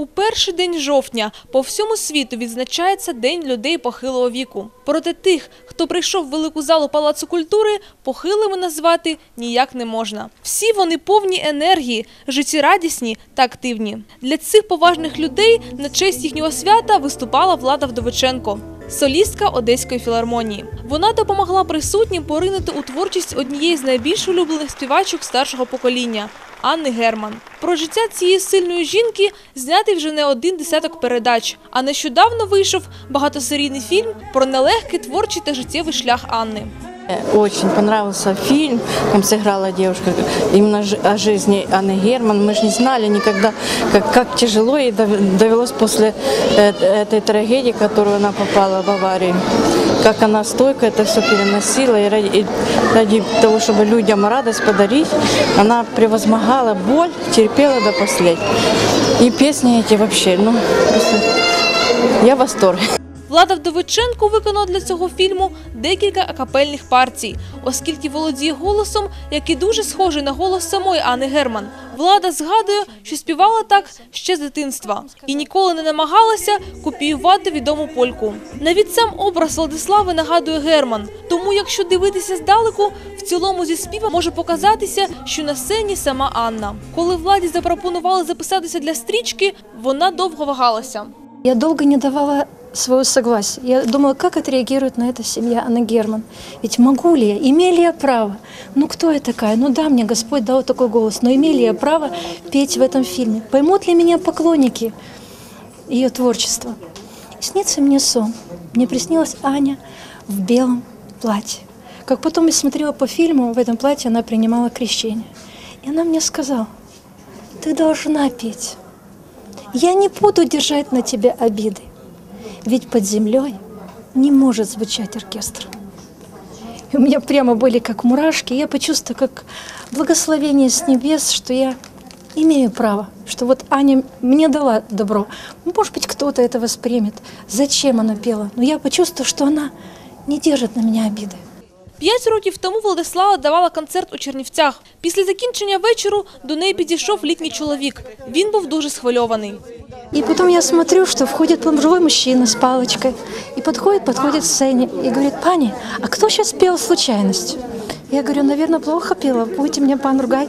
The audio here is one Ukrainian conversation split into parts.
У перший день жовтня по всьому світу відзначається День людей похилого віку. Проте тих, хто прийшов в велику залу Палацу культури, похилими назвати ніяк не можна. Всі вони повні енергії, життєрадісні та активні. Для цих поважних людей на честь їхнього свята виступала Влада Вдовиченко. Солістка Одеської філармонії. Вона допомогла присутнім поринути у творчість однієї з найбільш улюблених співачок старшого покоління Анни Герман. Про життя цієї сильної жінки знятий вже не один десяток передач. А нещодавно вийшов багатосерійний фільм про нелегкий творчий та життєвий шлях Анни. Очень понравился фильм, там сыграла девушка именно ж- о жизни Анны Герман. Мы же не знали никогда, как, как тяжело ей дов- довелось после э, этой трагедии, в которую она попала в аварию. Как она стойко это все переносила. И ради, и ради того, чтобы людям радость подарить, она превозмогала боль, терпела до последнего. И песни эти вообще, ну, просто я в восторге. Влада Вдовиченко виконала для цього фільму декілька акапельних партій, оскільки володіє голосом, який дуже схожий на голос самої Анни Герман. Влада згадує, що співала так ще з дитинства і ніколи не намагалася копіювати відому польку. Навіть сам образ Владислави нагадує Герман. Тому, якщо дивитися здалеку, в цілому зі співа може показатися, що на сцені сама Анна. Коли владі запропонували записатися для стрічки, вона довго вагалася. Я долго не давала своего согласия. Я думала, как отреагирует на это семья Анны Герман. Ведь могу ли я, имею ли я право? Ну кто я такая? Ну да, мне Господь дал такой голос, но имею ли я право петь в этом фильме? Поймут ли меня поклонники ее творчества? И снится мне сон. Мне приснилась Аня в белом платье. Как потом я смотрела по фильму, в этом платье она принимала крещение. И она мне сказала, ты должна петь. Я не буду держать на тебя обиды, ведь под землей не может звучать оркестр. И у меня прямо были как мурашки, я почувствовала как благословение с небес, что я имею право, что вот Аня мне дала добро. Может быть, кто-то это воспримет. Зачем она пела? Но я почувствовала, что она не держит на меня обиды. П'ять років тому Владислава давала концерт у Чернівцях. Після закінчення вечору до неї підійшов літній чоловік. Він був дуже схвильований. И потом я смотрю, что входит пожилой мужчина с палочкой и подходит, подходит к сцене и говорит, пани, а кто сейчас пел случайность? Я говорю, наверное, плохо пела, будете меня пан ругать.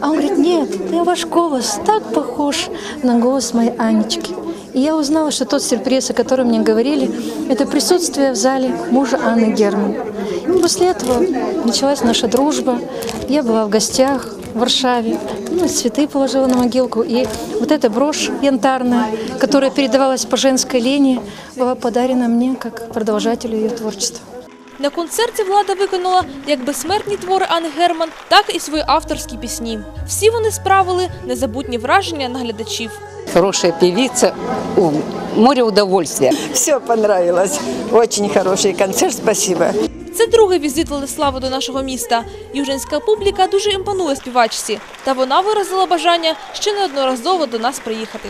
А он говорит, нет, да ваш голос так похож на голос моей Анечки. И я узнала, что тот сюрприз, о котором мне говорили, это присутствие в зале мужа Анны Герман. И после этого началась наша дружба. Я была в гостях в Варшаве, ну, и цветы положила на могилку. И вот эта брошь янтарная, которая передавалась по женской линии, была подарена мне как продолжателю ее творчества. На концерті влада виконала як безсмертні твори Анни Герман, так і свої авторські пісні. Всі вони справили незабутні враження на глядачів. Хорошая певица, о, море удовольствия. Все понравилось. Очень хороший концерт, спасибо. Це другий візит Владислава до нашого міста. Южинська публіка дуже імпонує співачці, та вона виразила бажання ще неодноразово до нас приїхати.